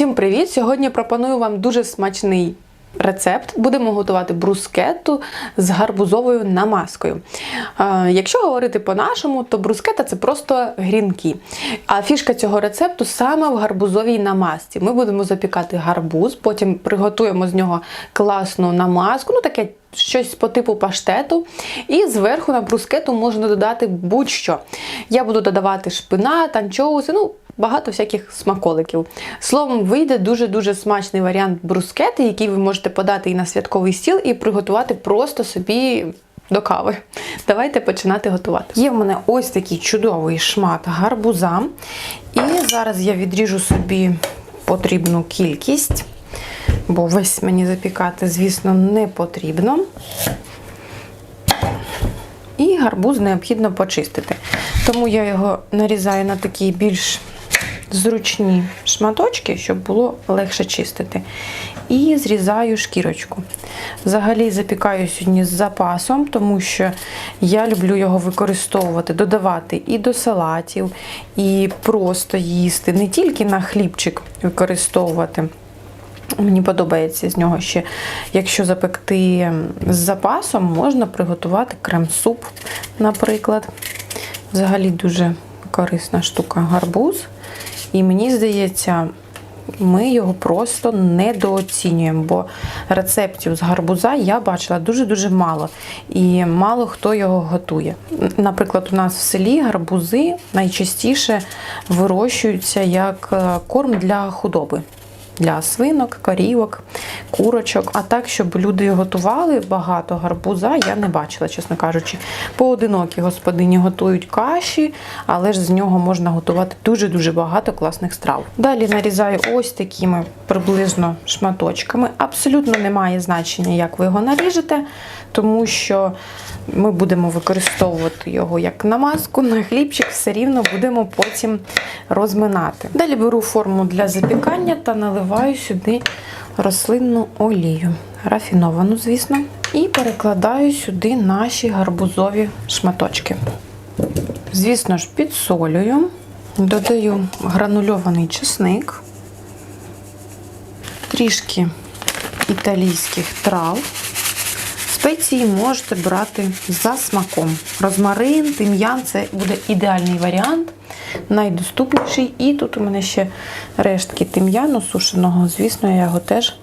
Усім привіт! Сьогодні пропоную вам дуже смачний рецепт. Будемо готувати брускетту з гарбузовою намазкою. Е, Якщо говорити по-нашому, то брускета це просто грінки. А фішка цього рецепту саме в гарбузовій намазці. Ми будемо запікати гарбуз, потім приготуємо з нього класну намазку, ну таке. Щось по типу паштету, і зверху на брускету можна додати будь-що. Я буду додавати шпинат, анчоуси, ну багато всяких смаколиків. Словом, вийде дуже-дуже смачний варіант брускети, який ви можете подати і на святковий стіл, і приготувати просто собі до кави. Давайте починати готувати. Є в мене ось такий чудовий шмат гарбуза. І зараз я відріжу собі потрібну кількість, бо весь мені запікати, звісно, не потрібно. І гарбуз необхідно почистити. Тому я його нарізаю на такі більш зручні шматочки, щоб було легше чистити. І зрізаю шкірочку. Взагалі запікаю сьогодні з запасом, тому що я люблю його використовувати, додавати і до салатів, і просто їсти, не тільки на хлібчик використовувати. Мені подобається з нього ще, якщо запекти з запасом, можна приготувати крем-суп, наприклад. Взагалі дуже корисна штука гарбуз. І мені здається, ми його просто недооцінюємо, бо рецептів з гарбуза я бачила дуже-дуже мало. І мало хто його готує. Наприклад, у нас в селі гарбузи найчастіше вирощуються як е, корм для худоби. Для свинок, корівок, курочок. А так, щоб люди готували багато гарбуза, я не бачила, чесно кажучи. Поодинокі господині готують каші, але ж з нього можна готувати дуже-дуже багато класних страв. Далі нарізаю ось такими приблизно шматочками. Абсолютно немає значення, як ви його наріжете, тому що ми будемо використовувати його як намазку на хлібчик, все рівно будемо потім розминати. Далі беру форму для запікання та наливаю сюди рослинну олію, рафіновану, звісно, і перекладаю сюди наші гарбузові шматочки. Звісно ж, підсолюю, додаю гранульований чесник, трішки італійських трав. Спеції можете брати за смаком. Розмарин, тим'ян це буде ідеальний варіант, найдоступніший. І тут у мене ще рештки тим'яну сушеного. Звісно, я його теж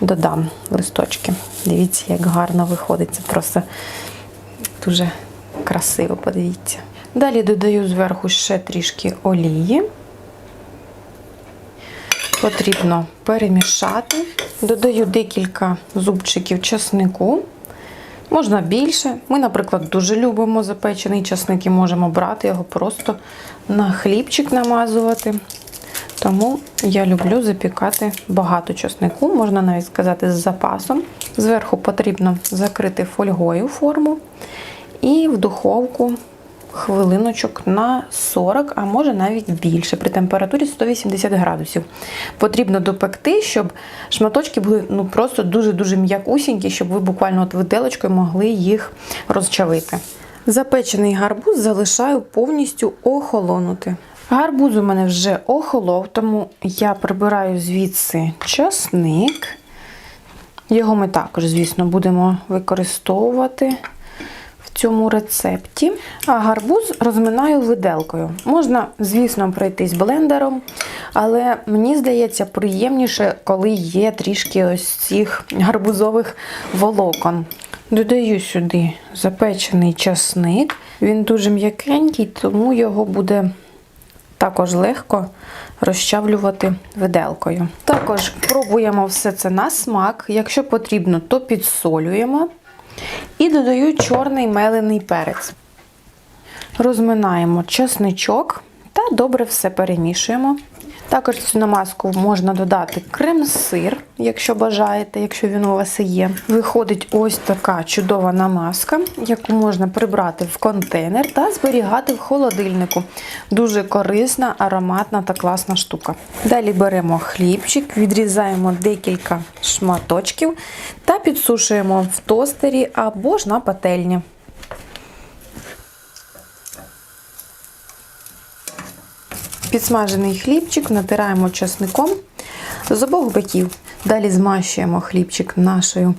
додам листочки. Дивіться, як гарно виходить. Це просто дуже красиво, подивіться. Далі додаю зверху ще трішки олії. Потрібно перемішати. Додаю декілька зубчиків часнику. Можна більше. Ми, наприклад, дуже любимо запечений часник і можемо брати його просто на хлібчик намазувати. Тому я люблю запікати багато часнику, можна навіть сказати, з запасом. Зверху потрібно закрити фольгою форму і в духовку хвилиночок на 40, а може навіть більше, при температурі 180 градусів. Потрібно допекти, щоб шматочки були ну, просто дуже-дуже м'якусінькі, щоб ви буквально от виделочкою могли їх розчавити. Запечений гарбуз залишаю повністю охолонути. Гарбуз у мене вже охолов, тому я прибираю звідси часник. Його ми також, звісно, будемо використовувати цьому рецепті. А гарбуз розминаю виделкою. Можна, звісно, пройтись блендером, але мені здається, приємніше, коли є трішки ось цих гарбузових волокон. Додаю сюди запечений часник. Він дуже м'якенький, тому його буде також легко розчавлювати виделкою. Також пробуємо все це на смак. Якщо потрібно, то підсолюємо. І додаю чорний мелений перець. Розминаємо чесничок добре все перемішуємо. Також цю намазку можна додати крем-сир, якщо бажаєте, якщо він у вас є. Виходить ось така чудова намазка, яку можна прибрати в контейнер та зберігати в холодильнику. Дуже корисна, ароматна та класна штука. Далі беремо хлібчик, відрізаємо декілька шматочків та підсушуємо в тостері або ж на пательні. Підсмажений хлібчик натираємо часником. з обох боків. Далі змащуємо хлібчик нашою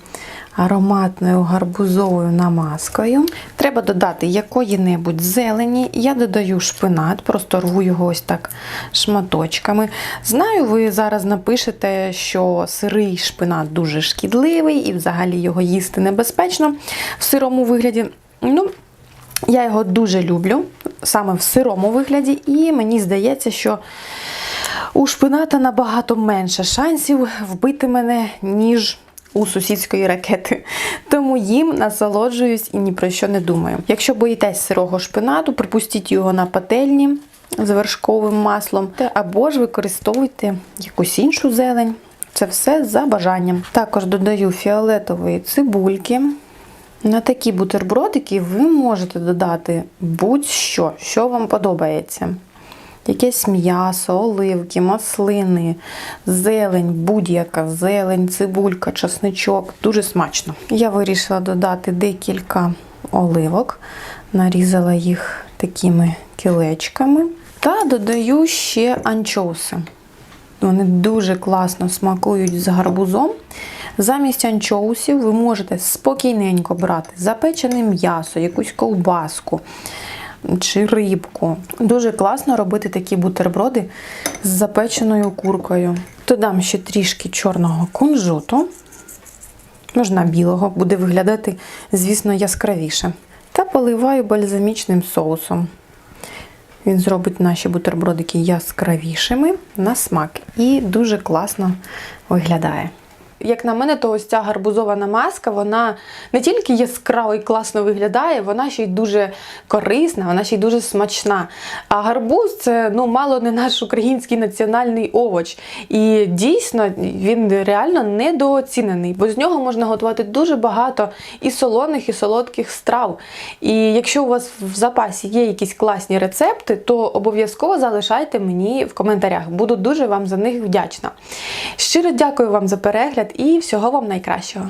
ароматною гарбузовою намазкою. Треба додати якої-небудь зелені. Я додаю шпинат, просто рву його ось так шматочками. Знаю, ви зараз напишете, що сирий шпинат дуже шкідливий і взагалі його їсти небезпечно в сирому вигляді. Ну, я його дуже люблю, саме в сирому вигляді, і мені здається, що у шпината набагато менше шансів вбити мене, ніж у сусідської ракети. Тому їм насолоджуюсь і ні про що не думаю. Якщо боїтесь сирого шпинату, припустіть його на пательні з вершковим маслом, або ж використовуйте якусь іншу зелень. Це все за бажанням. Також додаю фіолетової цибульки. На такі бутербродики ви можете додати будь-що, що вам подобається. Якесь м'ясо, оливки, маслини, зелень, будь-яка зелень, цибулька, часничок. Дуже смачно. Я вирішила додати декілька оливок, нарізала їх такими кілечками. Та додаю ще анчоуси. Вони дуже класно смакують з гарбузом. Замість анчоусів ви можете спокійненько брати запечене м'ясо, якусь ковбаску чи рибку. Дуже класно робити такі бутерброди з запеченою куркою. Додам ще трішки чорного кунжуту. Можна білого, буде виглядати, звісно, яскравіше. Та поливаю бальзамічним соусом. Він зробить наші бутербродики яскравішими на смак і дуже класно виглядає. Як на мене, то ось ця гарбузова намазка, вона не тільки яскраво і класно виглядає, вона ще й дуже корисна, вона ще й дуже смачна. А гарбуз це ну, мало не наш український національний овоч. І дійсно він реально недооцінений, бо з нього можна готувати дуже багато і солоних, і солодких страв. І якщо у вас в запасі є якісь класні рецепти, то обов'язково залишайте мені в коментарях. Буду дуже вам за них вдячна. Щиро дякую вам за перегляд і всього вам найкращого.